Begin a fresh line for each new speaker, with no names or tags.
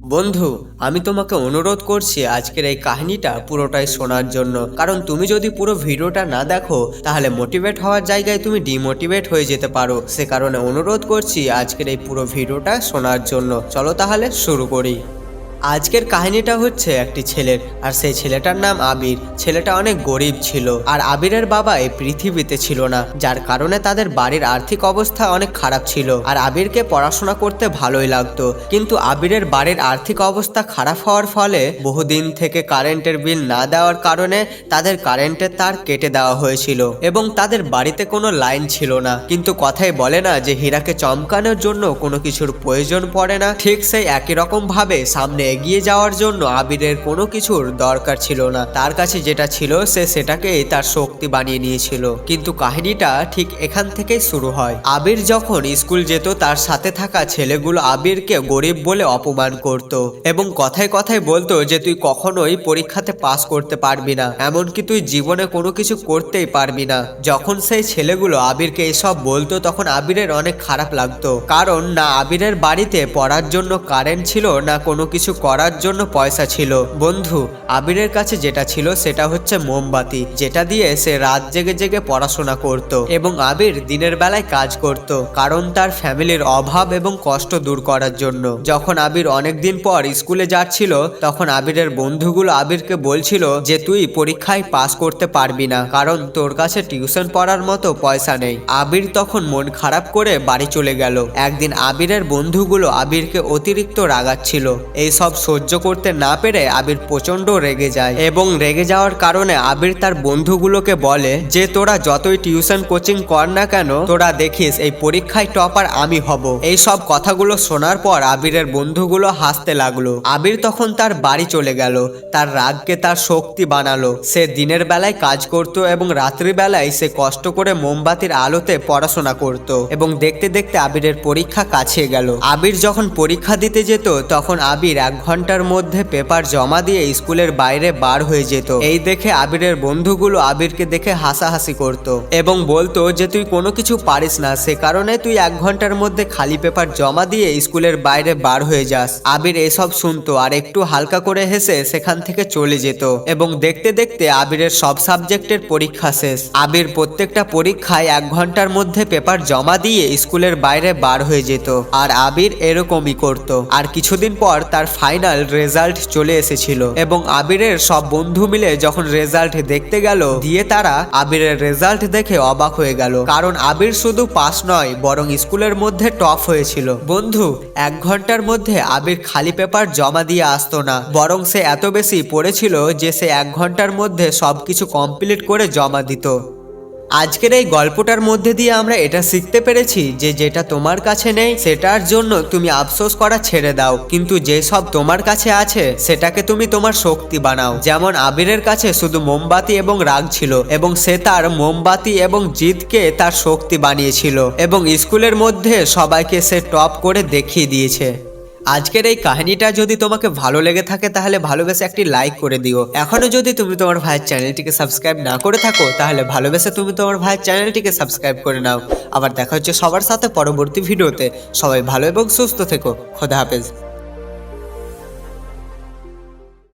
বন্ধু, আমি তোমাকে অনুরোধ করছি আজকের এই কাহিনীটা পুরোটাই শোনার জন্য। কারণ তুমি যদি পুরো ভিডিওটা না দেখো, তাহলে মোটিভেট হওয়ার জায়গায় তুমি ডিমোটিভেট হয়ে যেতে পারো। সে কারণে অনুরোধ করছি আজকের এই পুরো ভিডিওটা শোনার জন্য। চলো তাহলে শুরু করি। আজকের কাহিনীটা হচ্ছে একটি ছেলের, আর সেই ছেলেটার নাম আবির। ছেলেটা অনেক গরিব ছিল, আর আবিরের বাবা এই পৃথিবীতে ছিল না, যার কারণে তাদের বাড়ির আর্থিক অবস্থা অনেক খারাপ ছিল, আর আবিরকে পড়াশোনা করতে ভালোই লাগতো। কিন্তু আবিরের বাড়ির আর্থিক অবস্থা খারাপ হওয়ার ফলে বহুদিন থেকে কারেন্টের বিল না দেওয়ার কারণে তাদের কারেন্টের তার কেটে দেওয়া হয়েছিল, এবং তাদের বাড়িতে কোনো লাইন ছিল না। কিন্তু কথাই বলে না যে হীরাকে চমকানোর জন্য কোনো কিছুর প্রয়োজন পড়ে না, ঠিক সেই একই রকম ভাবে সামনে এগিয়ে যাওয়ার জন্য আবিরের কোনো কিছুর দরকার ছিল না। তার কাছে যেটা ছিল, সে সেটাকেই তার শক্তি বানিয়ে নিয়েছিল। কিন্তু কাহিনীটা ঠিক এখান থেকেই শুরু হয়। আবির যখন স্কুল যেত, তার সাথে থাকা ছেলেগুলো আবিরকে গরিব বলে অপমান করত এবং কথায় কথায় বলতো যে, তুই কখনোই পরীক্ষাতে পাস করতে পারবি না, এমনকি তুই জীবনে কোনো কিছু করতেই পারবি না। যখন সেই ছেলেগুলো আবিরকে এসব বলতো, তখন আবিরের অনেক খারাপ লাগতো। কারণ না আবিরের বাড়িতে পড়ার জন্য কারেন্ট ছিল, না কোনো কিছু করার জন্য পয়সা ছিল। বন্ধু আবিরের কাছে যেটা ছিল সেটা হচ্ছে মোমবাতি, যেটা দিয়ে সে রাত জেগে জেগে পড়াশোনা করত এবং আবির দিনের বেলায় কাজ করত, কারণ তার ফ্যামিলির অভাব এবং কষ্ট দূর করার জন্য। যখন আবির অনেকদিন পর স্কুলে যাচ্ছিল, তখন আবিরের বন্ধুগুলো আবিরকে বলছিল যে, তুই পরীক্ষায় পাস করতে পারবি না, কারণ তোর কাছে টিউশন পড়ার মতো পয়সা নেই। আবির তখন মন খারাপ করে বাড়ি চলে গেল। একদিন আবিরের বন্ধুগুলো আবিরকে অতিরিক্ত রাগাচ্ছিল। এই সব সহ্য করতে না পেরে আবির প্রচণ্ড রেগে যায় এবং রেগে যাওয়ার কারণে আবির তার বন্ধুগুলোকে বলে যে, তোরা যতই টিউশন কোচিং কর না কেন, তোরা দেখিস এই পরীক্ষায় টপার আমি হব। এই সব কথাগুলো শোনার পর আবিরের বন্ধুগুলো হাসতে লাগল। আবির তখন তার বাড়ি চলে গেল। তার রাগকে তার শক্তি বানালো। সে দিনের বেলায় কাজ করত এবং রাত্রি বেলায় সে কষ্ট করে মোমবাতির আলোতে পড়াশোনা করত এবং দেখতে দেখতে আবিরের পরীক্ষা কাছে গেল। আবির যখন পরীক্ষা দিতে যেত, তখন আবির এক ঘণ্টার মধ্যে পেপার জমা দিয়ে স্কুলের বাইরে বার হয়ে যেত। এই দেখে আবিরের বন্ধুগুলো আবিরকে দেখে হাসাহাসি করত এবং বলতো যে, তুই কোনো কিছু পারিস না। সে কারণে তুই এক ঘণ্টার মধ্যে খালি পেপার জমা দিয়ে স্কুলের বাইরে বার হয়ে যাস। আবির এসব শুনতো আর একটু হালকা করে হেসে সেখান থেকে চলে যেত এবং দেখতে দেখতে আবিরের সব সাবজেক্টের পরীক্ষা শেষ। আবির প্রত্যেকটা পরীক্ষায় এক ঘণ্টার মধ্যে পেপার জমা দিয়ে স্কুলের বাইরে বার হয়ে যেত। আর আবির এরকমই করত। আর কিছুদিন পর তার ফাইনাল রেজাল্ট চলে এসেছিল এবং আবিরের সব বন্ধু মিলে যখন রেজাল্ট দেখতে গেল, দিয়ে তারা আবিরের রেজাল্ট দেখে অবাক হয়ে গেল। কারণ আবির শুধু পাস নয়, বরং স্কুলের মধ্যে টপ হয়েছিল। বন্ধু, এক ঘণ্টার মধ্যে আবির খালি পেপার জমা দিয়ে আসতো না। বরং সে এত বেশি পড়েছিল যে সে এক ঘণ্টার মধ্যে সবকিছু কমপ্লিট করে জমা দিত। আজকের এই গল্পটার মধ্যে দিয়ে আমরা এটা শিখতে পেরেছি যে যেটা তোমার কাছে নেই, সেটার জন্য তুমি আফসোস করা ছেড়ে দাও। কিন্তু যে সব তোমার কাছে আছে, সেটাকে তুমি তোমার শক্তি বানাও। যেমন আবিরের কাছে শুধু মোমবাতি এবং রাগ ছিল, এবং সে তার মোমবাতি এবং জিতকে তার শক্তি বানিয়েছিল, এবং স্কুলের মধ্যে সবাইকে সে টপ করে দেখিয়ে দিয়েছে। আজকের এই কাহিনীটা যদি তোমাকে ভালো লেগে থাকে, তাহলে ভালোবেসে একটি লাইক করে দিও। এখনও যদি তুমি তোমার ভাইয়ের চ্যানেলটিকে সাবস্ক্রাইব না করে থাকো, তাহলে ভালোবেসে তুমি তোমার ভাইয়ের চ্যানেলটিকে সাবস্ক্রাইব করে নাও। আবার দেখা হচ্ছে সবার সাথে পরবর্তী ভিডিওতে। সবাই ভালো এবং সুস্থ থেকো। খোদা হাফেজ।